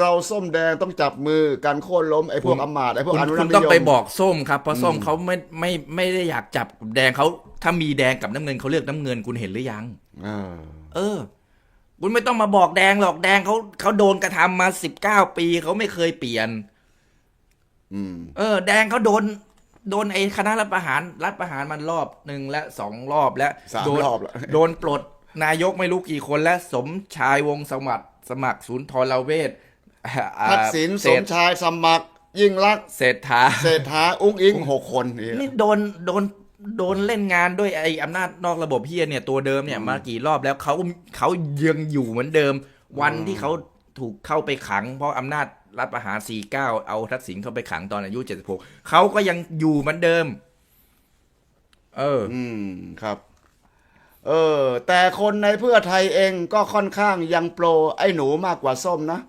เราส้มแดงต้องจับมือการโค่นล้มไอ้พวกอำมาตย์ไอ้พวกคุณอนุรัคุกณษ์นิต้องยไปมบอกส้มครับเพราะส้มเขาไม่ไม่ไม่ได้อยากจับแดงเขาถ้ามีแดงกับน้ำเงินเขาเลือกน้ำเงินคุณเห็นหรือยังเออเออคุณไม่ต้องมาบอกแดงหรอกแดงเขาเขาโดนกระทำมาสิบเก้าปีเขาไม่เคยเปลี่ยนอืมเออ แดงเขาโดน โดนไอ้คณะรัฐประหารรัฐประหารมันรอบหนึ่งและสองรอบแล้วสามโดนรอบแล้วโดนปลดนายกไม่รู้กี่คนและสมชายวงศ์สมัครสมัครศูนย์ทรเวชอ่า ทักษิณสเศรมษชายสมัคร ยิ่งรักษณ์เศรษฐาเศรษฐาอุ้งอิงหกคนนี่นี่โดนโดนโดนเล่นงานด้วยไอ้อำนาจนอกระบบเฮียเนี่ยตัวเดิมเนี่ยมากี่รอบแล้วเขาเขายังอยู่เหมือนเดิม วันที่เขาถูกเข้าไปขัง เพราะอำนาจรัฐประหาร 49 เอาทักษิณเข้าไปขังตอนอายุ 76 เขาก็ยังอยู่เหมือนเดิม เออ อืมครับ เออ แต่คนในเพื่อไทยเองก็ค่อนข้างยังโปรไอ้หนูมากกว่าส้มนะ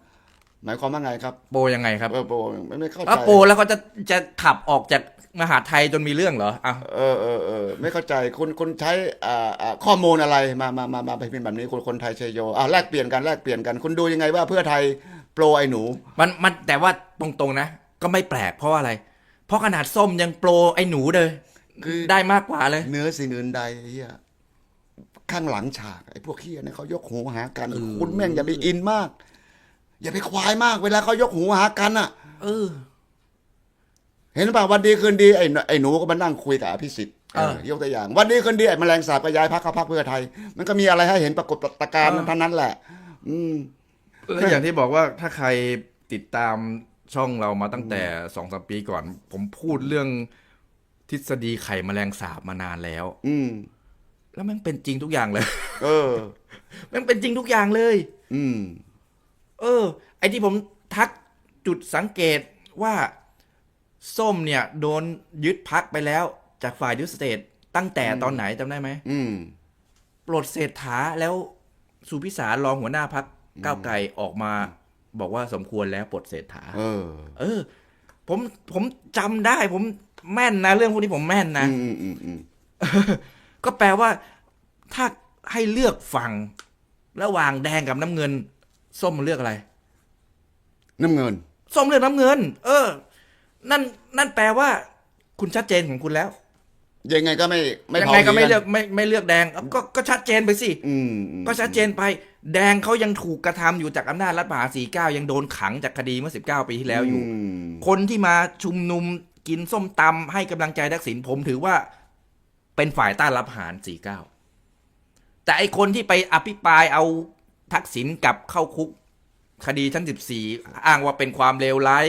หมายความว่าไงครับโปยังไงครับเออโปรไม่ไม่เข้าใจแล้วโปแล้วเขาจะจะขับออกจากมหาดไทยจนมีเรื่องเหรออะเออเออเออไม่เข้าใจคุณคุณใช้อ่าอ่าข้อมูลอะไรมามามามาเป็นแบบนี้คนคนไทยชัยโยอ่าแลกเปลี่ยนกันแลกเปลี่ยนกันคุณดูยังไงว่าเพื่อไทยโปรไอ้หนู มันมันแต่ว่าตรงๆนะ ก็ไม่แปลกเพราะว่าอะไร เพราะขนาดส้มยังโปรไอ้หนูเลยคือได้มากกว่าเลย เนื้อสิ่งอื่นใดไอ้เฮียข้างหลังฉากไอ้พวกเฮียเนี่ยเขายกหูหากันเออคุณแม่งอย่าไปอินมาก อย่าไปควายมาก เวลาเขายกหูหากันอะ เออ เห็นป่ะวันดีคืนดีไอ้หนไอ้หนูก็มานั่งคุยกับอภิสิทธิ์เออเออยกตัวอย่าง วันดีคืนดีไอ้แมลงสาบก็ย้ายพักเข้าพักเพื่อไทย มันก็มีอะไรให้เห็นปรากฏการณ์เท่านั้นแหละ อืมแล้วอย่างที่บอกว่าถ้าใครติดตามช่องเรามาตั้งแต่สองสามปีก่อน ผมพูดเรื่องทฤษฎีไข่แมลงสาบมานานแล้ว อืม แล้วมันเป็นจริงทุกอย่างเลย เออ มันเป็นจริงทุกอย่างเลย อืม เออ ไอ้ที่ผมทักจุดสังเกตว่าส้มเนี่ย โดนยึดพักไปแล้ว จากฝ่ายดิสเตทตั้งแต่ตอนไหนจำได้ไหมอืมปลดเศรษฐาแล้วสุพิสารรองหัวหน้าพักก้าวไกลออกมา บอกว่าสมควรแล้วปลดเศรษฐา เออ เออ ผมผมจำได้ ผมแม่นนะ เรื่องพวกนี้ผมแม่นนะ อืมอืมอืมก็แปลว่าถ้าให้เลือกฝั่งระหว่างแดงกับน้ำเงิน ส้มเลือกอะไร น้ำเงิน ส้มเลือกน้ำเงิน เออ นั่นนั่นแปลว่า คุณชัดเจนของคุณแล้ว ยังไงก็ไม่ไม่ยังพอไงก็ไม่นเลือกไม่ไม่เลือกแดงก็ก็ชัดเจนไปสิ อืมอืมก็ชัดเจนไป แดงเขายังถูกกระทำอยู่จากอำนาจรัฐประหาร49ยังโดนขังจากคดีเมื่อ19ปีที่แล้วอยู่ มคนที่มาชุมนุมกินส้มตำให้กำลังใจทักษิณผมถือว่าเป็นฝ่ายต้านรับประหาร49แต่ไอคนที่ไปอภิปรายเอา ทักษิณกลับเข้าคุก คดีชั้น14อ้างว่าเป็นความเลวร้าย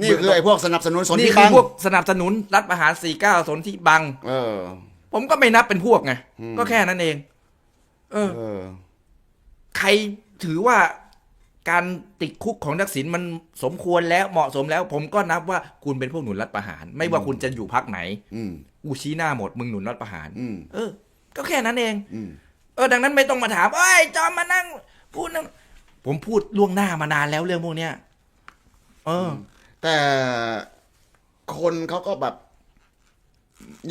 นี่คือไอ้พวกสนับสนุนสนนี่ที่คืบัองพวกสนับสนุนรัฐประหาร49สนที่บัง เออ ผมก็ไม่นับเป็นพวกไงอืม ก็แค่นั้นเอง เออ เออ ใครถือว่าการติดคุกของทักษิณมันสมควรแล้วเหมาะสมแล้ว ผมก็นับว่าคุณเป็นพวกหนุนรัฐประหาร ไม่ว่าคุณจะอยู่พักไหนอืม กูชี้หน้าหมดมึงหนุนรัฐประหาร อืม เออ ก็แค่นั้นเอง อืม เออดังนั้นไม่ต้องมาถามเอ้ยจอมมานั่ง พูดนั่งผมพูดล่วงหน้ามานานแล้วเรื่องพวกเนี้ยเออ แต่คนเขาก็แบบ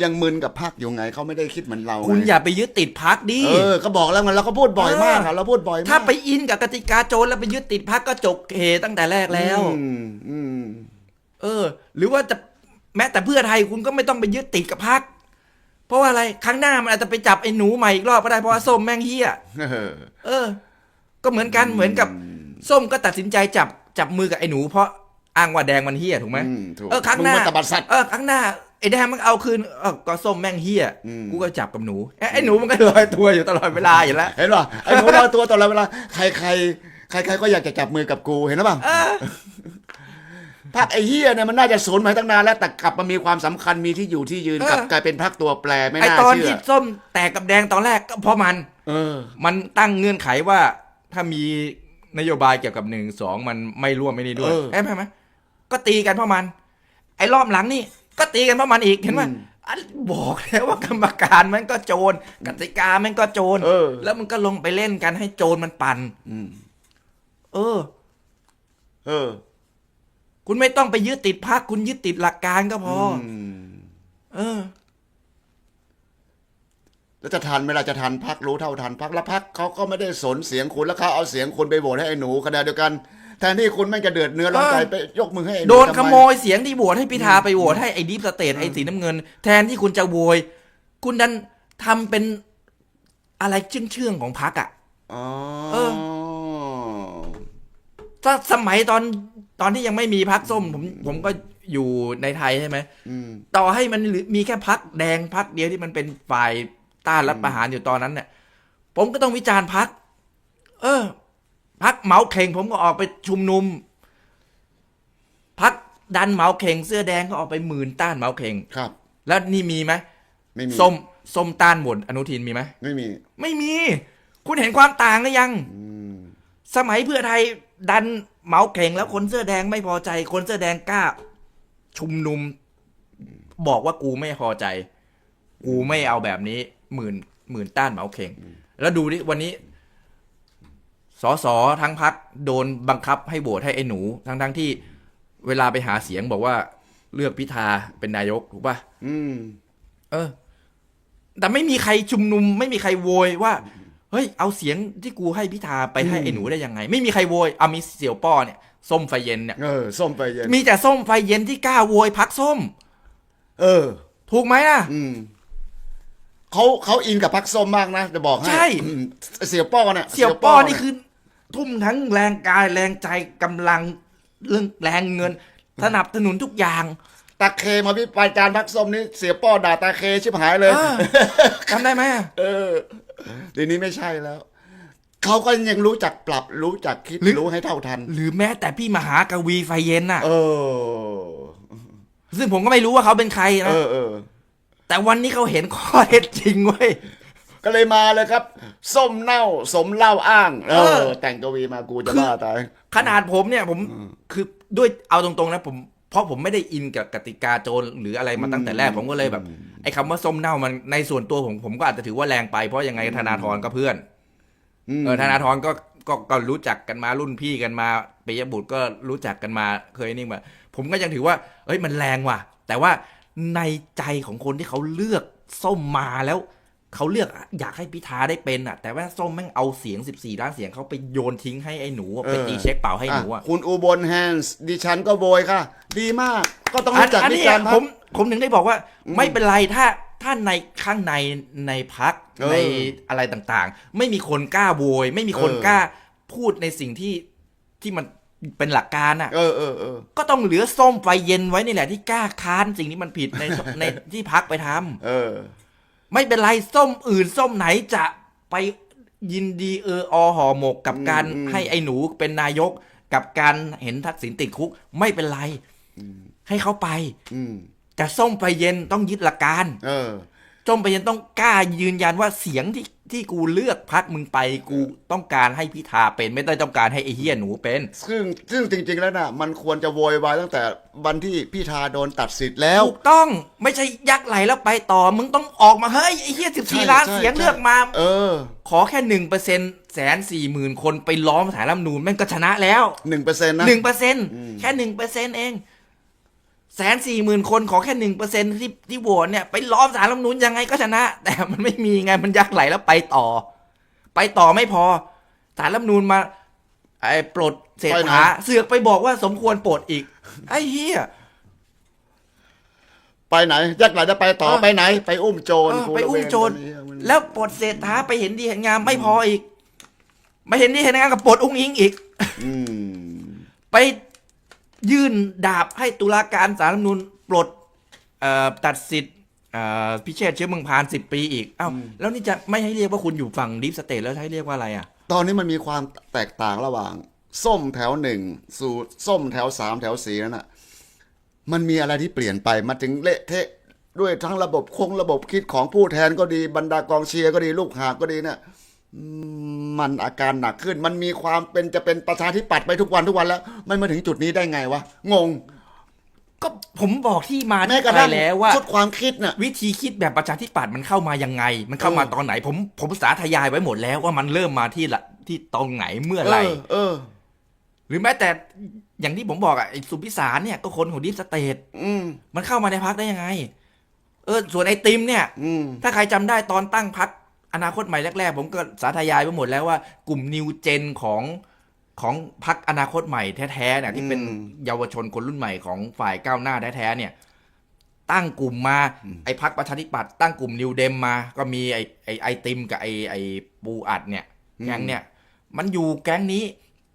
ยังมึนกับภาคอยู่ไงเขาไม่ได้คิดเหมือนเราคุณไงอย่าไปยึดติดพักดิ เออก็บอกแล้วไงเราก็พูดบ่อยมากอะเราพูดบ่อยมากถ้าไปอินกับกติกาโจรแล้วไปยึดติดพักก็จบเฮตั้งแต่แรกแล้ว อืมอืม เออ หรือว่าจะแม้แต่เพื่อไทยคุณก็ไม่ต้องไปยึดติดกับพัก เพราะว่าอะไรครั้งหน้ามันอาจจะไปจับไอ้หนูใหม่อีกรอบก็ได้เพราะว่าส้มแม่งเฮี้ยเออเออ ก็เหมือนกันเหมือนกับส้มก็ตัดสินใจจับจับมือกับไอ้หนูเพราะอ้างว่าแดงมันเฮี้ยถูกไหมอืมถูกเออครั้งหน้ามึงมันตบัดสัตว์เออครั้งหน้าไอ้แดงมันเอาคืนเออก็ส้มแม่งเฮี้ยอืมกูก็จับกับหนูเอ้ยไอ้หนูมันก็ลอยตัวอยู่ตลอดเวลาอยู่แล้วเห็นป่ะไอ้หนูเราตัวตลอดเวลาใครใครใครใครก็อยากจะจับมือกับกูเห็นหรือเปล่าเออ พรรคไอ้เฮียเนี่ยมันน่าจะสูญมาตั้งนานแล้วแต่กลับมามีความสำคัญมีที่อยู่ที่ยืนเออ กลับกลายเป็นพรรคตัวแปรไม่ไอ้น่าตอนเชื่ที่อส้มแตกกับแดงตอนแรกก็เพราะมัน เออ มันตั้งเงื่อนไขว่าถ้ามีนโยบายเกี่ยวกับหนึ่งสองมันไม่ร่วมไม่นี่ด้วยเออเอ้ยไหมก็ตีกันเพราะมัน ไอ้รอบหลังนี่ ก็ตีกันเพราะมันอีกเห็นไหมอืมอันบอกแล้วว่ากรรมการมันก็โจรกติกามันก็โจรเออ แล้วมันก็ลงไปเล่นกันให้โจรมันปั่น อืมเออ เออ คุณไม่ต้องไปยึดติดพักคุณยึดติดหลักการก็พออมเออ แล้วจะทันไหมล่ะจะทันพักรู้เท่าทันพักแล้วพักเขาก็ไม่ได้สนเสียงคุณแล้วเขาเอาเสียงคุณไปโหวตให้ไอ้หนูขณะเดียวกันแทนที่คุณแม่งจะเดือดเนื้อร้อนใจไปยกมือให้ไอ้หโดนทำไขโมยเสียงที่โหวตให้พิธาไปโหวตให้ไอ้ดิฟสเตทไอ้สีน้ำเงิน แทนที่คุณจะโวย คุณดันทำเป็นอะไรเชื่องๆของพักอะ อ๋อ เออ ถ้าสมัยตอนตอนที่ยังไม่มีพักส้มผมผมก็อยู่ในไทยใช่ไหมอืม ต่อให้มันเหลือมีแค่พักแดงพักเดียวที่มันเป็นฝ่ายต้านรัฐประหารอยู่ตอนนั้นเนี่ยผมก็ต้องวิจารณ์พัก เออพักเหมาเข่ง ผมก็ออกไปชุมนุมพักดันเหมาเข่ง เสื้อแดงก็ออกไปหมื่นต้านเหมาเข่ง ครับ แล้วนี่มีไหมไม่มีส้มส้มต้านหมดอนุทินมีไหมไม่มี ไม่มี คุณเห็นความต่างหรือยัง อืม สมัยเพื่อไทย ดันเหมาเข่งแล้วคนเสื้อแดงไม่พอใจ คนเสื้อแดงกล้า ชุมนุม บอกว่ากูไม่พอใจ กูไม่เอาแบบนี้ หมื่นหมื่นต้านเหมาเข่ง แล้วดูดิวันนี้สสทั้งพักโดนบังคับให้โหวตให้ไอ้หนู ทั้งทั้งๆที่เวลาไปหาเสียงบอกว่าเลือกพิธาเป็นนายกถูกป่ะอืม เออ แต่ไม่มีใครชุมนุม ไม่มีใครโวยว่า เฮ้ยเอาเสียงที่กูให้พิธาไปให้ไอ้หนูได้ยังไง ไม่มีใครโวยเอามีเสี่ยวป้อเนี่ยส้มไฟเย็นเนี่ยเออส้มไปเย็นมีแต่ส้มไฟเย็นที่กล้าโวยพักส้ม เออ ถูกไหมล่ะอืมเขาเขาอินกับพักส้มมากนะจะบอกให้ใช่อืมเสี่ยวป้อเนี่ยเสี่ยวป้อนี่เยคือ ทุ่มทั้งแรงกายแรงใจกำลังเรื่องแรงเงินสนับสนุนทุกอย่างตาเคมาพิปรายจานพักส้มนี่เสียป้อด่าตาเคชิบหายเลยเออจำได้ไหมเออ เดี๋ยวนี้ไม่ใช่แล้ว เขาก็ยังรู้จักปรับรู้จักคิดหรือ รู้ให้เท่าทัน หรือแม้แต่พี่มหากวีไฟเย็นน่ะ เออ ซึ่งผมก็ไม่รู้ว่าเขาเป็นใครเอนะอเออ แต่วันนี้เขาเห็นข้อเท็จจริงเว้ย ก็เลยมาเลยครับ ส้มเน่า สมเล่าอ้าง เอเออ อ แต่งกวีมากูจะคือบ้าตาย ขนาดผมเนี่ยผมคือด้วยเอาตรงๆนะผมเพราะผมไม่ได้อินกับกติกาโจรหรืออะไรมาตั้งแต่แรกผมก็เลยแบบ ไอ้คำว่าส้มเน่ามันในส่วนตัวผมผมก็อาจจะถือว่าแรงไปเพราะยังไงธนาธรก็เพื่อนมเออธนาธรก็ก็ก็รู้จักกันมารุ่นพี่กันมาปิยบุตรก็รู้จักกันมาเคยนี่มาผมก็ยังถือว่า เอ้ยมันแรงว่ะ แต่ว่าในใจของคนที่เขาเลือกส้มมาแล้ว เขาเลือกอยากให้พิธาได้เป็นอะ แต่ว่าส้มแม่งเอาเสียง 14 ล้านเสียงเขาไปโยนทิ้งให้ไอ้หนูอะไปตีเช็คเป่าให้หนูอะคุณอุบลแฮนส์ดิฉันก็โบยค่ะ ดีมากก็ต้องอันรู้จักอันวินี้จารณ์ผพัมกผมถึงได้บอกว่า ไม่เป็นไรถ้าถ้าในข้างในในพักเออในอะไรต่างๆ ไม่มีคนกล้าโวย ไม่มีคนเออกล้าพูดในสิ่งที่ที่มันเป็นหลักการอะ เออเออเออก็ต้องเหลือส้มไฟเย็นไว้นี่แหละที่กล้าค้านสิ่งที่มันผิดในในที่พักไปทำเออ ไม่เป็นไรส้มอื่นส้มไหนจะไปยินดีเอออห่อหมกกับการอืมให้ไอ้หนูเป็นนายกกับการเห็นทักษิณติดคุก ไม่เป็นไรให้เขาไปอืมแต่ส้มไฟเย็นต้องยึดหลักการ เออ ส้มไฟเย็นต้องกล้ายืนยันว่าเสียงที่ที่กูเลือกพักมึงไปกูต้องการให้พิธาเป็นไม่ได้ต้องการให้ไอ้เฮียหนูเป็น ซึ่งซึ่งจริง ๆ แล้วน่ะ มันควรจะโวยวายตั้งแต่วันที่พี่ทาโดนตัดสิทธิ์แล้วถูกต้องไม่ใช่ยักไหลแล้วไปต่อ มึงต้องออกมาเฮ้ยไอ้เฮียสิบใช่สี่ล้านใช่เสียงใช่เลือกมา เออ ขอแค่หนึ่งเปอร์เซ็นแสนสี่หมื่นคนไปล้อมสารรัฐธรรมนูนแม่งก็ชนะแล้วหนึ่งเปอร์เซ็นต์นะหนึ่งเปอร์เซ็นอืมแค่หนึ่งเปอร์เซ็นเอง แสนสี่หมื่นคนขอแค่หนึ่งเปอร์เซ็นที่ที่โหวตเนี่ยไปล้อมสารรัฐธรรมนูนยังไงก็ชนะ แต่มันไม่มีไงมันยักไหลแล้วไปต่อ ไปต่อไม่พอสารรัฐธรรมนูนมา ไอ้ปลดเศรษฐาเสือกไปบอกว่าสมควรปลดอีก ไอ้เฮียไปไหนยักษ์ไหลจะไปต่อเออไปไหน ไปอุ้มโจรเออกูไปละอุ้เวมงโจรตอนนี้มันแล้วปลดเศรษฐาไปเห็นดีเห็นงามไม่พออีก ไม่เห็นดีเห็นงามกับปลดอุ้งอิงอีกอืมไป ยื่นดาบให้ตุลาการสารรัฐธรรมนูญปลดเอ่อตัดสิทธิ์เอ่อพิเชษฐ์เชื้อเมืองพานสิบปีอีกอ้าวแล้วนี่จะไม่ให้เรียกว่าคุณอยู่ฝั่งดิฟสเตทแล้วจะให้เรียกว่าอะไรอะ ตอนนี้มันมีความแตกต่างระหว่าง ส้มแถวหนึ่งสู่ส้มแถวสามแถวสี่นั่นน่ะมันมีอะไรที่เปลี่ยนไปมาถึงเละเทะด้วยทั้งระบบคงระบบคิดของผู้แทนก็ดีบรรดากองเชียร์ก็ดีลูกหาบก็ดีเนี่ยอื มมันอาการหนักขึ้น มันมีความเป็นจะเป็นประชาธิปัตย์ไปทุกวันทุกวันแล้ว มันมาถึงจุดนี้ได้ไงวะ งง ก็ผมบอกที่มาแม้ที่กระไปทั่งแล้วว่า ชุดความคิดน่ะ วิธีคิดแบบประชาธิปัตย์มันเข้ามายังไง มันเข้ามาเออ ตอนไหน ผมผมสาธยายไว้หมดแล้วว่ามันเริ่มมาที่ละที่ตรงไหนเมื่อเอไหร่อเออ หรือแม้แต่อย่างที่ผมบอกอะไอ้สุพิสารเนี่ยก็คนของดิฟสเตทอืมมันเข้ามาในพักได้ยังไง เออส่วนไอ้ติมเนี่ย อืมถ้าใครจำได้ตอนตั้งพัก อนาคตใหม่แรกๆ ผมก็สาธยายไปหมดแล้วว่ากลุ่มนิวเจนของของพักอนาคตใหม่แท้ๆเนี่ยที่เป็นอืมเยาวชนคนรุ่นใหม่ของฝ่ายก้าวหน้าแท้ๆเนี่ยตั้งกลุ่มมาไอ้พักประชาธิปัตย์ตั้งกลุ่มนิวเดมมา ก็มีไอ้ไอ้ไอติมกับไอ้ไอ้ปูอัดเนี่ยแก๊งเนี่ยมันอยู่แก๊งนี้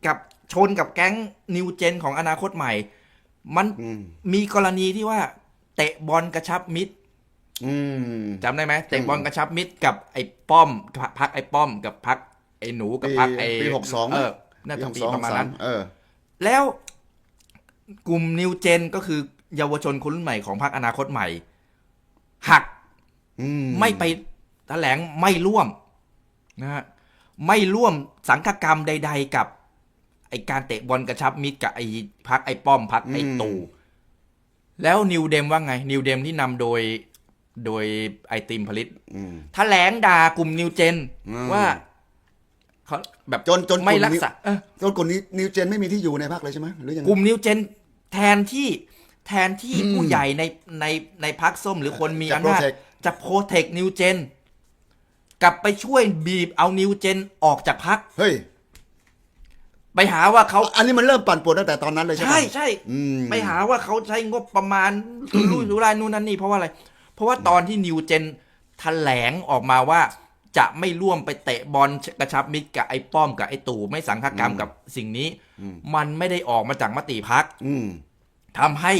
กับชนกับแก๊งนิวเจนของอนาคตใหม่ มันอืมมีกรณีที่ว่าเตะบอลกระชับมิตรอืม จำได้ไหมเตะบอลกระชับมิตรกับไอ้ป้อมพักไอ้ป้อมกับพักไอ้หนูกับพักไอ้ปีหกสองเออน่าจะปีประมาณนั้นเออแล้วกลุ่มนิวเจนก็คือเยาวชนคนรุ่นใหม่ของพรรคอนาคตใหม่ หักอืมไม่ไปแถลงไม่ร่วมนะฮะไม่ร่วมสังฆกรรมใด ๆ กับ ไอการเตะบอลกระชับมิตรกับไอพักไอป้อมพักไอตู แล้วนิวเดมว่าไง นิวเดมที่นำโดย โดยไอติมผลิตอืมแถลงด่ากลุ่มนิวเจนอืมว่าเขาแบบจนจนไม่กลุ่รักนี้ษาเออจนกลุ่มนี้นิวเจนไม่มีที่อยู่ในพรรคเลยใช่ไหมหรือยังไงกลุ่มนิวเจนแทนที่แทนที่ผู้ใหญ่ในในในพักส้มหรือคนมีจะอำนาจ protect จะโปรเทคนิวเจนกลับไปช่วยบีบเอานิวเจนออกจากพักเฮ้ยไปหาว่าเขาอันนี้มันเริ่มปั่นป่วนตั้งแต่ตอนนั้นเลยใช่ไหมใช่ใช่อืมไปหาว่าเขาใช้งบประมาณสุรุ่ยสุร่ายนู่นนั่นนี่เพราะว่าอะไร เพราะว่าตอนที่นิวเจนแถลงออกมาว่าจะไม่ร่วมไปเตะบอลกระชับมิตรกับไอ้ป้อมกับไอ้ตู่ไม่สังฆกรรมกับสิ่งนี้ มันไม่ได้ออกมาจากมติพักอืมทำให้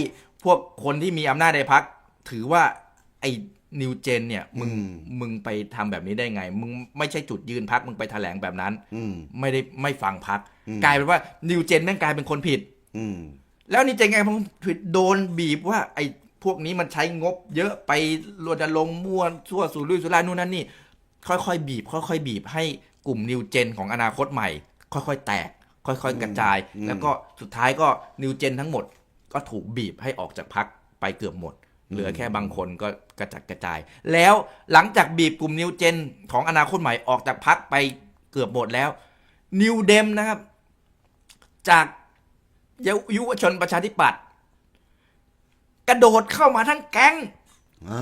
พวกคนที่มีอำนาจในพักถือว่าไอ้นิวเจนเนี่ยมึงอืมมึงไปทำแบบนี้ได้ไง มึงไม่ใช่จุดยืนพักมึงไปแถลงแบบนั้นอืมไม่ได้ไม่ฟังพักอืมกลายเป็นว่านิวเจนแม่งกลายเป็นคนผิด อืมแล้วนิวเจนไงผมผิดโดนบีบว่าไอ้ พวกนี้มันใช้งบเยอะไปรณรงค์มั่วทั่วสู่ลุยสุร่ายนู่นนั่นนี่ ค่อยๆ บีบ ค่อยๆ บีบให้กลุ่มนิวเจนของอนาคตใหม่ ค่อยๆ แตก ค่อยๆ กระจายอืมแล้วก็สุดท้ายก็นิวเจนทั้งหมด ก็ถูกบีบให้ออกจากพักไปเกือบหมด เหลือแค่บางคนก็กระจัดกระจาย แล้วหลังจากบีบกลุ่มนิวเจนของอนาคตใหม่ออกจากพักไปเกือบหมดแล้วนิวเดมนะครับ จากเยายุวชนประชาธิปัตย์ กระโดดเข้ามาทั้งแก๊ง อ่า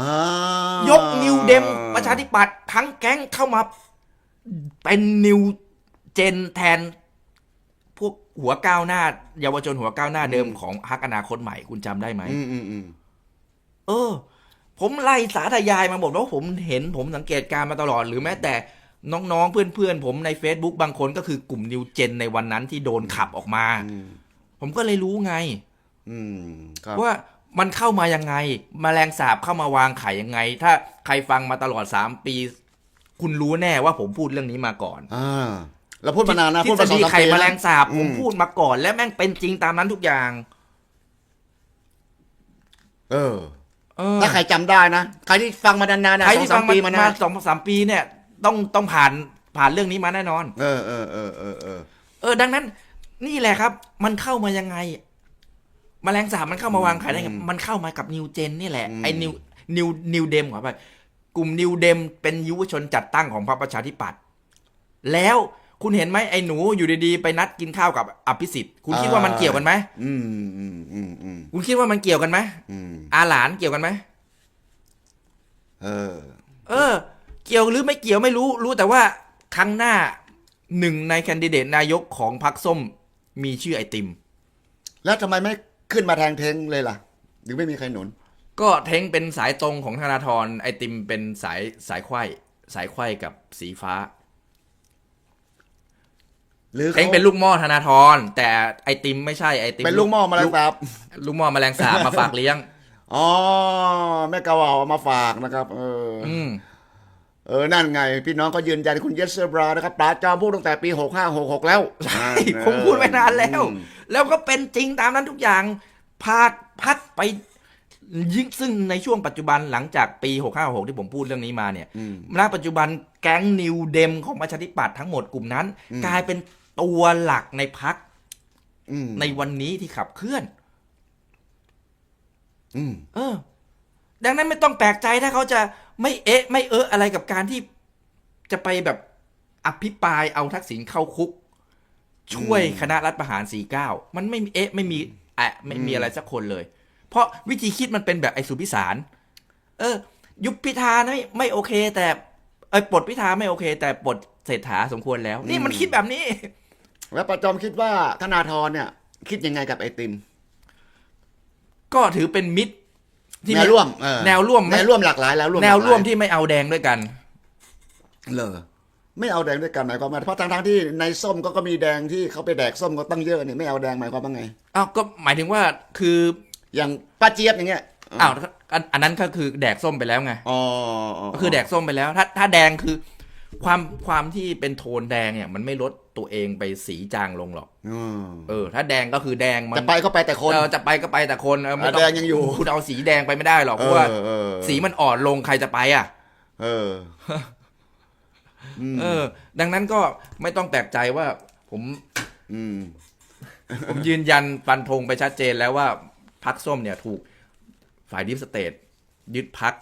ยกนิวเดมประชาธิปัตย์ทั้งแก๊งเข้ามา เป็นนิวเจนแทน พวกหัวก้าวหน้า เยาวชนหัวก้าวหน้าเดิมของฮักอนาคตใหม่คุณจำได้ไหม อืมอืมอืมเออ ผมไล่สาธยายมาหมดว่าผมเห็นผมสังเกตการณ์มาตลอดหรือแม้แต่น้องๆ เพื่อนๆ ผมใน Facebook บางคนก็คือกลุ่มนิวเจนในวันนั้นที่โดนขับออกมา อืมผมก็เลยรู้ไง อืมครับว่า มันเข้ามายังไงมแมลงสาบเข้ามาวางไข่ยังไง ถ้าใครฟังมาตลอด 3 ปี คุณรู้แน่ว่าผมพูดเรื่องนี้มาก่อนอ่าเราพูดมานานนะทฤพูดษมาสองฎีสามไข่ปีแมนะลงสาบอืผมมพูดมาก่อน และแม่งเป็นจริงตามนั้นทุกอย่าง เออเออถ้าใครจำได้นะใครที่ฟังมานานๆนะใครสองที่สาฟัมงปีมามานะมาสองสามปีเนี่ย ต้องต้องผ่านผ่านเรื่องนี้มาแน่นอน เออเออเออเออเออเออดังนั้น นี่แหละครับ มันเข้ามายังไง แมลงสาบมันเข้ามาวางไข่ได้ไงมันเข้ามากับนิวเจนนี่แหละไอ้นิวนิวนิวเดมขอไปกลุ่มนิวเดมเป็นยุวชนจัดตั้งของพรรคประชาธิปัตย์แล้วคุณเห็นไหมไอ้หนูอยู่ดีๆไปนัดกินข้าวกับอภิสิทธิ์คุณคิดว่ามันเกี่ยวกันไหมอืมอืมอืมอืมคุณคิดว่ามันเกี่ยวกันไหมอืมอาหลานเกี่ยวกันไหมเออ เออ เกี่ยวหรือไม่เกี่ยวไม่รู้ รู้แต่ว่าครั้งหน้าหนึ่งในแคนดิเดตนายกของพรรคส้มมีชื่อไอติม แล้วทำไมไม่ ขึ้นมาแทงเทงเลยล่ะ หรือไม่มีใครหนุน ก็เท้งเป็นสายตรงของธนาธรไอติมเป็นสายสายไขว้สายไขว้กับสีฟ้า หรือเท้งขาเป็นลูกหม้อธนาธรแต่ไอติมไม่ใช่ไอติมเป็นลูกหม้อมาแล้วครับลูกหม้อแมลงสาบมาฝากเลี้ยงอ๋อแม่กาวเอามาฝากนะครับ เออออืม เออ นั่นไง พี่น้องก็ยืนยันคุณเยสเซอร์บรานะครับปราจอมพูดตั้งแต่ปีหกห้าหกหกแล้วใช่ผมพูดไว้นานแล้วอืมแล้วก็เป็นจริงตามนั้นทุกอย่างพาดพัดไปยิ่งซึ่งในช่วงปัจจุบันหลังจากปี 656 ที่ผมพูดเรื่องนี้มาเนี่ยอืมณปัจจุบันแก๊งนิวเดมของประชาธิปัตย์ทั้งหมดกลุ่มนั้นอืมกลายเป็นตัวหลักในพักอืมในวันนี้ที่ขับเคลื่อนอืมเออ ดังนั้นไม่ต้องแปลกใจถ้าเขาจะ ไม่เอ๊ะ ไม่เอะอะไรกับการที่จะไปแบบอภิปรายเอาทักษิณเข้าคุก ช่วยคณะรัฐประหาร49มันไม่มีเอ๊ะไม่มีแอะไม่มีอะไรสักคนเลย เพราะวิธีคิดมันเป็นแบบไอ้สุพิสาร เออ ยุบพิธาไม่ไม่โอเค แต่เออปลดพิธาไม่โอเค แต่ปลดเศรษฐาสมควรแล้ว นี่มันคิดแบบนี้เแล้วประจอมคิดว่าธนาธรเนี่ย คิดยังไงกับไอติม ก็ถือเป็นมิตร ที่แนไม่วร่วมเออแนวร่วมไหมแนวร่วมหลากหลายแล้วร่วมแนวร่วมหลากหลายที่ไม่เอาแดงด้วยกันเลอไม่เอาแดงด้วยกันหมายความว่าเพราะทางทางๆที่ในส้มก็ก็มีแดงที่เขาไปแดกส้มก็ตั้งเยอะนี่ไม่เอาแดงหมายความว่าไงอ้าวก็หมายถึงว่าคืออย่างป้าเจี๊ยบอย่างเงี้ยอ้าวอันอันนั้นก็คือแดกส้มไปแล้วไงอ๋อก็คือแดกส้มไปแล้ว ถ้าถ้าแดงคือ ความความที่เป็นโทนแดงเนี่ย มันไม่ลด ตัวเองไปสีจางลงหรอกอืมเออ ถ้าแดงก็คือแดงมันจะไปก็ไปแต่คนเออจะไปก็ไปแต่คนเออไม่ต้อะแดงยังอยู่ คุณเอาสีแดงไปไม่ได้หรอกเพราะว่าเออเออสีมันอ่อนลงใครจะไปอะ เออมเออ ดังนั้นก็ไม่ต้องแปลกใจว่า ผม อืม ผมยืนยันฟันธงไปชัดเจนแล้วว่าพักส้มเนี่ยถูกฝ่ายดิฟสเตทยึดพัก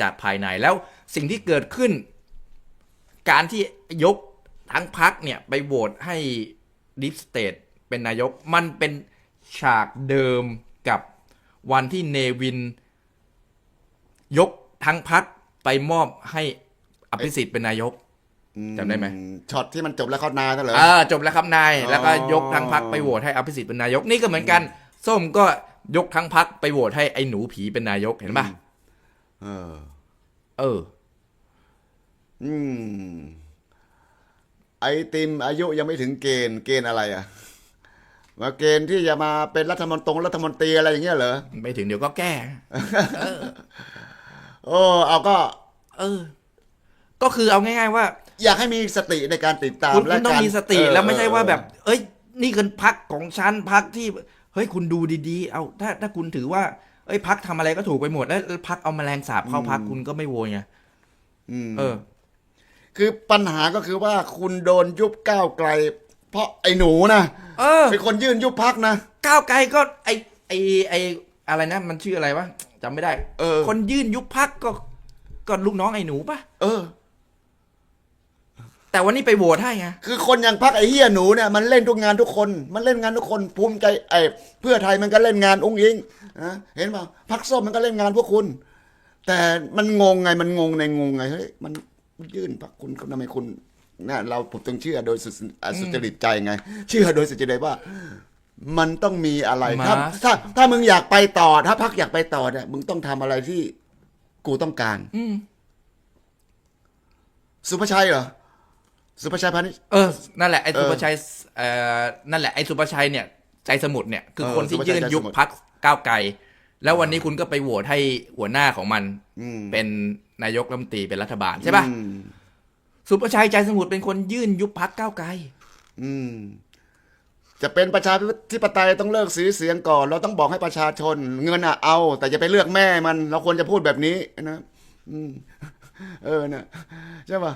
จากภายในแล้วสิ่งที่เกิดขึ้น การที่ยก ทั้งพักเนี่ยไปโหวตให้ดิฟสเตทเป็นนายก มันเป็นฉากเดิมกับวันที่เนวิน ยกทั้งพักไปมอบให้อภิสิทธิ์เป็นนายกจำได้ไหมช็อตที่มันจบแล้วเขานาเหรออ่าจบแล้วครับนายอ๋อแล้วก็ยกทั้งพักไปโหวตให้อภิสิทธิ์เป็นนายกนี่ก็เหมือนกัน ส้มก็ยกทั้งพักไปโหวตให้ไอ้หนูผีเป็นนายกเห็นปะเออ เออ อืม ไอติมอายุยังไม่ถึงเกณฑ์เกณฑ์อะไรอะมาเกณฑ์ที่จะมาเป็นรัฐมนตรีรัฐมนตรีอะไรอย่างเงี้ยเหรอไม่ถึงเดี๋ยวก็แก้โอ้เอาก็ เออ ก็คือเอาง่าย ๆ ว่า อยากให้มีสติในการติดตามคุณและคุณต้องการมีสติเออแล้วไม่ใช่ว่าแบบเออเอ้ย นี่คือพักของฉันพักที่เฮ้ยคุณดูดีๆ เอาถ้าถ้าคุณถือว่าเอ้ยพักทำอะไรก็ถูกไปหมดแล้วพักเอาแมลงสาบเข้าพักคุณก็ไม่โวยไงอืมเออ คือปัญหาก็คือว่าคุณโดนยุบก้าวไกล เพราะไอ้หนูนะเออ เป็นคนยื่นยุบพักนะ ก้าวไกลก็ไอไอไออะไรนะ มันชื่ออะไรวะจำไม่ได้ เออ คนยื่นยุบพักก็ก็ลูกน้องไอ้หนูปะเออ แต่วันนี้ไปโหวตให้ไงคือคนอย่างพักไอ้เฮียหนูเนี่ยมันเล่นทุกงานทุกคน มันเล่นงานทุกคนภูมิใจไอ้เพื่อไทยมันก็เล่นงานองค์อิงนะเห็นเปล่าพักส้มมันก็เล่นงานพวกคุณ แต่มันงงไงมันงงในงงไงเฮ้ยมันมัน ยื่นพักคุณคุณทำไมคุณนะเราผมต้องเชื่อโดยสุดอะสุจริตใจไง เชื่อโดยสุจริตว่ามันต้องมีอะไรถ้ามาถ้าถ้ามึงอยากไปต่อ ถ้าพักอยากไปต่อเนี่ยมึงต้องทำอะไรที่กูต้องการ อืมสุภาชัยเหรอสุภาชัยพานิชเออนั่นแหละไอ้เออสุประชัยเอ่อนั่นแหละไอ้สุประชัยเนี่ย ใจสมุทรเนี่ยคือเออคนที่สุประชัยยื่นใจยุบสมุทรพักก้าวไกล แล้ววันนี้คุณก็ไปโหวตให้หัวหน้าของมันอืมเป็นนายกรัฐมนตรีเป็นรัฐบาลใช่ป่ะอืมสุประชัยใจสมุทรเป็นคนยื่นยุบพักก้าวไกลอืมจะเป็นประชาธิปไตยต้องเลิกซื้อเสียงก่อน เราต้องบอกให้ประชาชน เงินอะเอา แต่จะไปเลือกแม่มัน เราควรจะพูดแบบนี้นะอืมเออนะใช่ป่ะ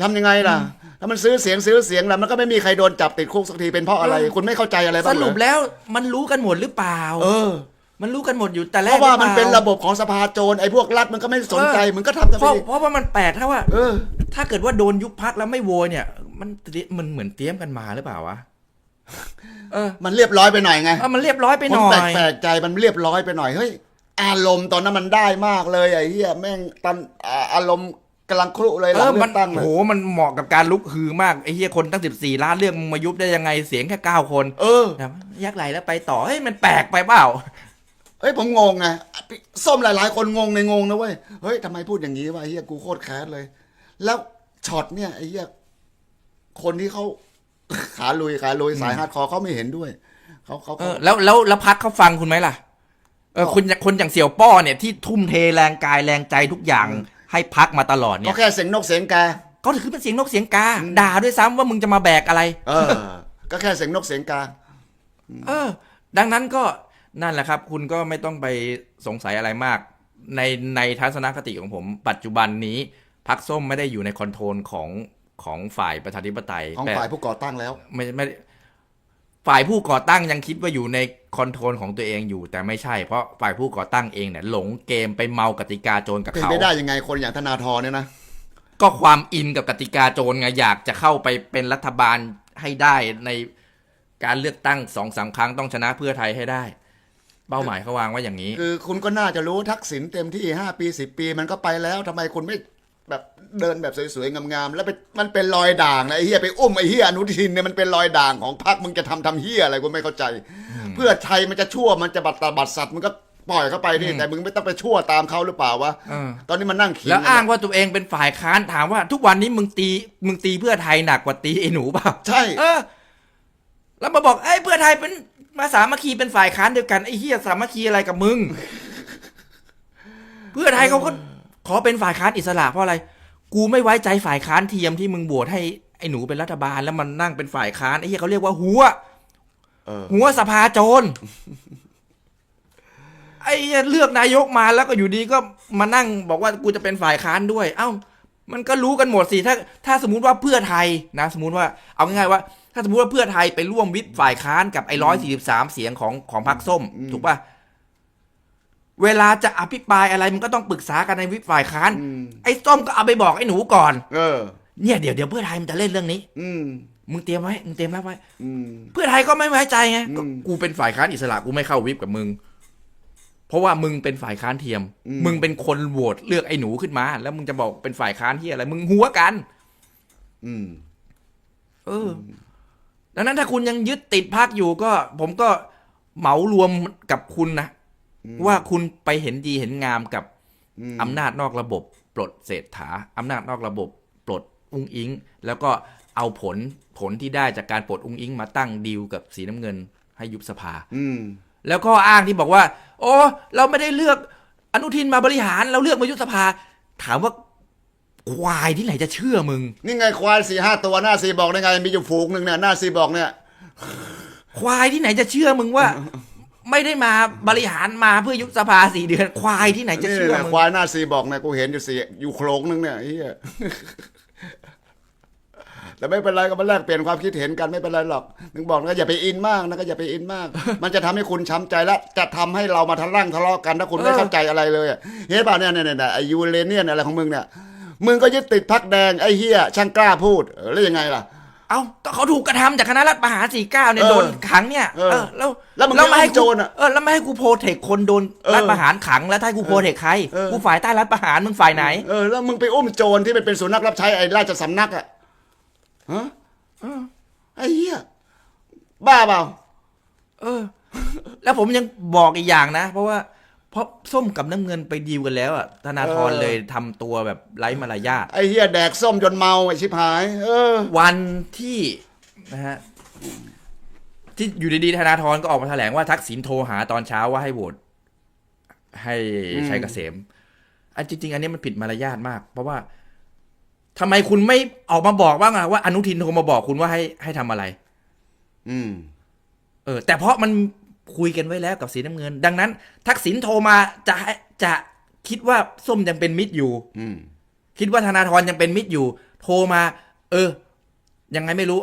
ทำยังไงล่ะ ถ้ามันซื้อเสียงซื้อเสียงแล้วมันก็ไม่มีใครโดนจับติดคุกสักทีเป็นเพราะอะไรเออคุณไม่เข้าใจอะไรสบ้างเหรรุอปแล้วมันรู้กันหมดหรือเปล่า เออ มันรู้กันหมดอยู่แต่แรเพกราะว่าหอมันล่เป็นระบบของสภาโจรไอ้พวกรัฐมันก็ไม่สนใจมึงก็ทำกันเพไปราะดิเพราะว่ามันแปลกถ้าว่า เออ ถ้าเกิดว่าโดนยุบพักแล้วไม่โวยเนี่ย มันมันเหมือนเตรียมกันมาหรือเปล่าวะเออมันเรียบร้อยไปหน่อยไง เอามันเรียบร้อยไปคหนน่อยแปลกๆใจมันเรียบร้อยไปหน่อยเฮ้ยอารมณ์ตอนนั้นมันได้มากเลยไอ้เหี้ยแม่งตอนอ่าอารมณ์กำลังครุเลยหเอลังอ เลืมัอนกตั้งเลโหยมันเหมาะกับการลุกฮือมาก ไอ้เฮียคนตั้งสิบสี่ล้านเรื่องมึงมายุบได้ยังไง เสียงแค่เก้าคนเออ แบบยักไหลแล้วไปต่อ เฮ้ย มันแปลกไปเปล่า เฮ้ยผมงงไงส้มหลาย ๆ คนงงในงงนะเว้ยเฮ้ยทำไมพูดอย่างนี้วะไอ้เหี้ยกูโคตรแค้นเลย แล้วช็อตเนี่ยไอ้เหี้ยคนที่เขาขาลุยขาลุยสายฮาร์ดคอร์เขาไม่เห็นด้วยเขาเขาเอเขาอแล้วแล้วแล้วพักเขาฟังคุณไหมล่ะเออคนคนอย่างเสี่ยวป้อเนี่ยที่ทุ่มเทแรงกายแรงใจทุกอย่างให้พักมาตลอดเนี่ก็ยแค่เสียงนกเสียงกาเขาถือเป็นเสียงนกเสียงกาด่าด้วยซ้ำว่ามึงจะมาแบกอะไร เออ ก็แค่เสียงนกเสียงกา เออ ดังนั้นก็ นั่นแหละครับ คุณก็ไม่ต้องไปสงสัยอะไรมาก ในในทัศนคติของผม ปัจจุบันนี้พักส้มไม่ได้อยู่ในคอนโทรลของของฝ่ายประชาธิปไตยของแต่ฝ่ายผู้ก่อตั้งแล้ว ไม่ไม่ฝ่ายผู้ก่อตั้งยังคิดว่าอยู่ในคอนโทรลของตัวเองอยู่ แต่ไม่ใช่เพราะฝ่ายผู้ก่อตั้งเองเนี่ยหลงเกมไปเมากติกาโจรกับเป็นเขาไปได้ยังไงคนอย่างธนาธรเนี่ยนะก็ความอินกับกติกาโจรไงอยากจะเข้าไปเป็นรัฐบาลให้ได้ในการเลือกตั้งสองสามครั้งต้องชนะเพื่อไทยให้ได้ เป้าหมายเขาวางไว่าอย่างนี้ คือคุณก็น่าจะรู้ทักษิณเต็มที่ห้าปีสิบปีมันก็ไปแล้วทำไมคุณไม่ไปแบบเดินแบบสวยๆงามๆแล้วไปมันเป็นรอยด่างนะไอ้เฮียไปอุ้มไอ้เฮียอนุทินเนี่ยมันเป็นรอยด่างของพรรคมึงจะทำทำเฮียอะไรกูไม่เข้าใจ เพื่อไทยมันจะชั่วมันจะบัตรตาบัตรสัตว์มึงก็ปล่อยเข้าไปนี่แต่มึงไม่ต้องไปชั่วตามเขาหรือเปล่าวะเออตอนนี้มันนั่งขิงแล้วกันอ้างว่าตัวเองเป็นฝ่ายค้านถามว่า ทุกวันนี้มึงตีมึงตีเพื่อไทยหนักกว่าตีไอ้หนูเปล่าใช่ เออ แล้วมาบอกไอ้ยเพื่อไทยเป็น มาสามัคคีเป็นฝ่ายค้านเดียวกันไอ้เฮียสามัคคีอะไรกับมึง เพื่อไทยเขาก็ขอเป็นฝ่ายค้านอิสระเพราะอะไร กูไม่ไว้ใจฝ่ายค้านเทียมที่มึงโหวตให้ไอ้หนูเป็นรัฐบาลแล้วมันนั่งเป็นฝ่ายค้านไอ้เฮียเขาเรียกว่าหัวเออหัวสภาโจรไอ้เหี้ยเลือกนายกมาแล้วก็อยู่ดีก็มานั่งบอกว่ากูจะเป็นฝ่ายค้านด้วย เอ้า มันก็รู้กันหมดสิถ้า ถ้าสมมติว่าเพื่อไทยนะ สมมติว่า เอาง่ายๆว่า ถ้าสมมติว่าเพื่อไทยไปร่วมวิปฝ่ายค้านกับไอ้ร้อยสี่สิบสามเสียงของของพรรคส้ม ถูกป่ะเวลาจะอภิปรายอะไรมันก็ต้องปรึกษากันในวิปฝ่ายค้านอืมไอ้ส้มก็เอาไปบอกไอ้หนูก่อน เออ เนี่ยเดี๋ยวเดี๋ยวเพื่อไทยมันจะเล่นเรื่องนี้ อืมมึงเตรียมไว้ มึงเตรียมรับไว้อืมเพื่อไทยก็ไม่ไว้ใจไงก็อืมกูเป็นฝ่ายค้านอิสระกูไม่เข้าวิปกับมึง เพราะว่ามึงเป็นฝ่ายค้านเทียมอืมมึงเป็นคนโหวตเลือกไอ้หนูขึ้นมา แล้วมึงจะบอกเป็นฝ่ายค้านที่อะไร มึงหัวกัน อืม เออ ดังนั้นถ้าคุณยังยึดติดพักอยู่ก็ ผมก็เหมารวมกับคุณนะ ว่าคุณไปเห็นดีเห็นงามกับอืมอำนาจนอกระบบ ปลดเศรษฐาอำนาจนอกระบบ ปลดอุ้งอิง แล้วก็เอาผลผลที่ได้จากการปลดอุ้งอิง มาตั้งดีลกับสีน้ำเงิน ให้ยุบสภาอืมแล้วก็อ้างที่บอกว่า โอ้เราไม่ได้เลือกอนุทินมาบริหาร เราเลือกมายุบสภา ถามว่า ควายที่ไหนจะเชื่อมึง นี่ไงควายสี่ห้าตัวหน้าซีบอกได้ไงมีอยู่ฝูงหนึ่งเนี่ยหน้าซีบอกเนี่ย ควายที่ไหนจะเชื่อมึงว่า ไม่ได้มาบริหารมาเพื่อยุบสภาสี่เดือน ควายที่ไหนจะนี่เชื่อแหละมึงควายหน้าซีบอกเนี่ยกูเห็นอยู่สี่อยู่โครงนึงเนี่ยไอ้เฮียแต่ไม่เป็นไรก็มาแลกเปลี่ยนความคิดเห็นกันไม่เป็นไรหรอกนึงบอกนะก็อย่าไปอินมากนะก็อย่าไปอินมาก มันจะทำให้คุณช้ำใจและจะทำให้เรามาทะล่างทะเลาะกันถ้าคุณไม่เข้าใจอะไรเลยอะเห็นป่ะเนี่ยเนี่ยเนี่ยไอยูเรเนียนอะไรของมึงเนี่ย มึงก็ยึดติดพักแดงไอ้เฮียช่างกล้าพูดเออแล้วยังไงล่ะ เอ้าก็เขาถูกกระทำจากคณะรัฐประหารสี่เก้าเนี่ยเออโดนขังเนี่ยเออเออแล้วแล้วมึงไม่ให้ไปอุ้มโจกูรอะเออแล้วไม่ให้กูโปรเทคคนโดนเออรัฐประหารขังแล้วถ้าให้กูโปรเทคใครเออ กูฝ่ายใต้รัฐประหารมึงฝ่ายไหน เออแล้วมึงไปอุ้มโจรที่มันเป็นสุนัขรับใช้ไอ้ราชสำนักอะฮะไอ้เหี้ยบ้าเปล่า เออ แล้วผมยังบอกอีกอย่างนะ เพราะว่า เพราะส้มกับน้ำเงินไปดีลกันแล้วอะธนาธรเออ เลยทำตัวแบบไร้มารยาทไอ้เหี้ยแดกส้มจนเมาไอ้ชิบหาย เออ วันที่นะฮะที่อยู่ดีๆธนาธรก็ออกมาแถลงว่าทักษิณโทรหาตอนเช้าว่าให้โหวตให้อืมชัยเกษมอันจริง ๆ อันนี้มันผิดมารยาทมาก เพราะว่าทำไมคุณไม่ออกมาบอกบ้างอะว่าอนุทินโทรมาบอกคุณว่าให้ให้ทำอะไร อืม เออแต่เพราะมัน คุยกันไว้แล้วกับสีน้ำเงิน ดังนั้น ทักษิณโทรมาจะให้จะคิดว่าส้มยังเป็นมิตรอยู่ อืมคิดว่าธนาธรยังเป็นมิตรอยู่ โทรมา เออ ยังไงไม่รู้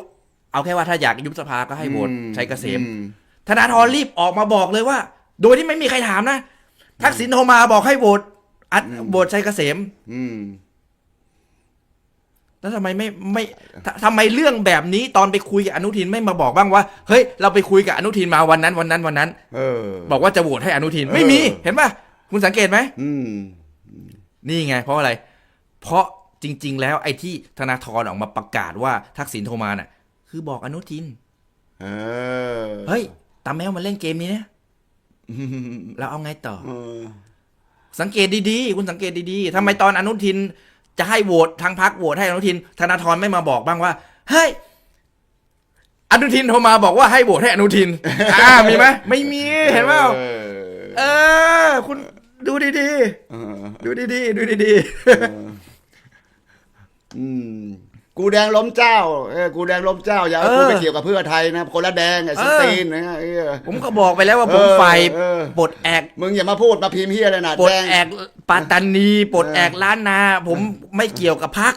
เอาแค่ว่าถ้าอยากยุบสภาก็ให้โหวตอืมชัยเกษมอืมธนาธรรีบออกมาบอกเลยว่า โดยที่ไม่มีใครถามนะ ทักษิณโทรมาบอกให้โหวตอัดโหวตชัยเกษม อืม แล้วทำไมไม่ไม่ททำไมเรื่องแบบนี้ตอนไปคุยกับอนุทินไม่มาบอกบ้างว่า เฮ้ย เราไปคุยกับอนุทินมาวันนั้นวันนั้นวันนั้นเออบอกว่าจะโหวตให้อนุทินเออไม่มีเห็นป่ะคุณสังเกตไหมอืมนี่ไง เพราะอะไร เพราะจริง ๆ แล้วไอ้ที่ธนาธรออกมาประกาศว่าทักษิณโทรมาน่ะ คือบอกอนุทินเออเฮ้ยตาแมวมาเล่นเกมนี้นะแล้วเอาไงต่อเออสังเกตดีๆ คุณสังเกตดีๆทำไมตอนอนุทิน จะให้โหวตทางพักโหวตให้อนุทิน ธนาธรไม่มาบอกบ้างว่า เฮ้ย อนุทินโทรมาบอกว่าให้โหวตให้อนุทิน อ่า มีไหม ไม่มี เห็นเปล่า เออเออคุณดูดีเออๆดูดีๆ ดูดีอืม กูแดงล้มเจ้าเออกูแดงล้มเจ้าอย่าเอากูไปเกี่ยวกับเพื่อไทยนะคนละแดงไอ้สตีนนะเออๆผมก็บอกไปแล้วว่าผมเออฝ่ายเออปลดแอกมึงอย่ามาพูดมาพิมพ์เฮียเลยนะปลดแดงแอกปัตตานีปลดแอกล้านนา ผมไม่เกี่ยวกับพัก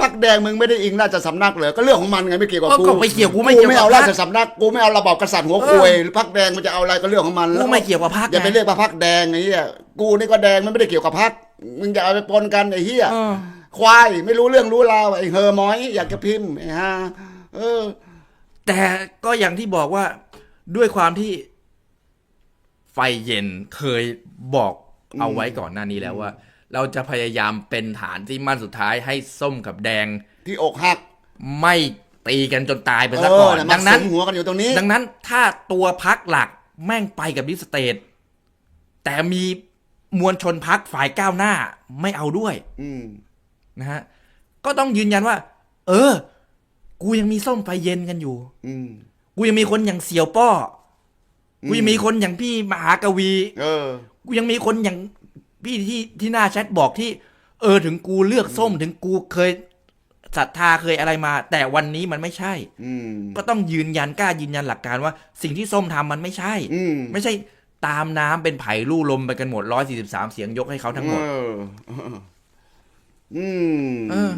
พักแดงมึงไม่ได้อิงราชสำนักเหรอก็เรื่องของมันไงไม่เกี่ยวกับก็กูก็ไม่เกี่ยวกูไม่เกี่ยวไม่เอากับพรรารชสำนักกูไม่เอาระบอบกษัตริย์หัวควยหรือพักแดงมันจะเอาอะไรก็เรื่องของมันกูไม่เกี่ยวกับพรรคอย่าไปไงเรียกว่าพักแดงไอ้เหี้ยกูนี่ก็แดงมันไม่ได้เกี่ยวกับพักมึงอย่าเอาไปปนกันไอ้เหี้ยเออ ควายไม่รู้เรื่องรู้ราวไอ้เฮอร์มอย อยากจะพิมพ์ไอ้ฮะเออ แต่ก็อย่างที่บอกว่าด้วยความที่ไฟเย็นเคยบอกเอาไว้ก่อนหน้านี้แล้วว่า เราจะพยายามเป็นฐานที่มั่นสุดท้ายให้ส้มกับแดง ที่อกหัก ไม่ตีกันจนตายไปเอซะก่ออนนะมาดังนั้นสุมหัวกันอยู่ตรงนี้ ดังนั้นถ้าตัวพักหลักแม่งไปกับดิสเตทแต่มีมวลชนพักฝ่ายก้าวหน้าไม่เอาด้วย อืม นะฮะก็ต้องยืนยันว่า เออ กูยังมีส้มไฟเย็นกันอยู่ อืม กูยังมีคนอย่างเสี่ยวป้ออกูยังมีคนอย่างพี่มหากวี เออ กูยังมีคนอย่างพี่ที่ที่หน้าแชทบอกที่ เออถึงกูเลือกส้มถึงกูเคยศรัทธาเคยอะไรมา แต่วันนี้มันไม่ใช่ อืม ก็ต้องยืนยันกล้ายืนยันหลักการว่า สิ่งที่ส้มทำมันไม่ใช่ อืมไม่ใช่ตามน้ำเป็นไผ่ลู่ลมไปกันหมดร้อยสี่สิบสามเสียงยกให้เขาทั้งหมด เออ อืมเออ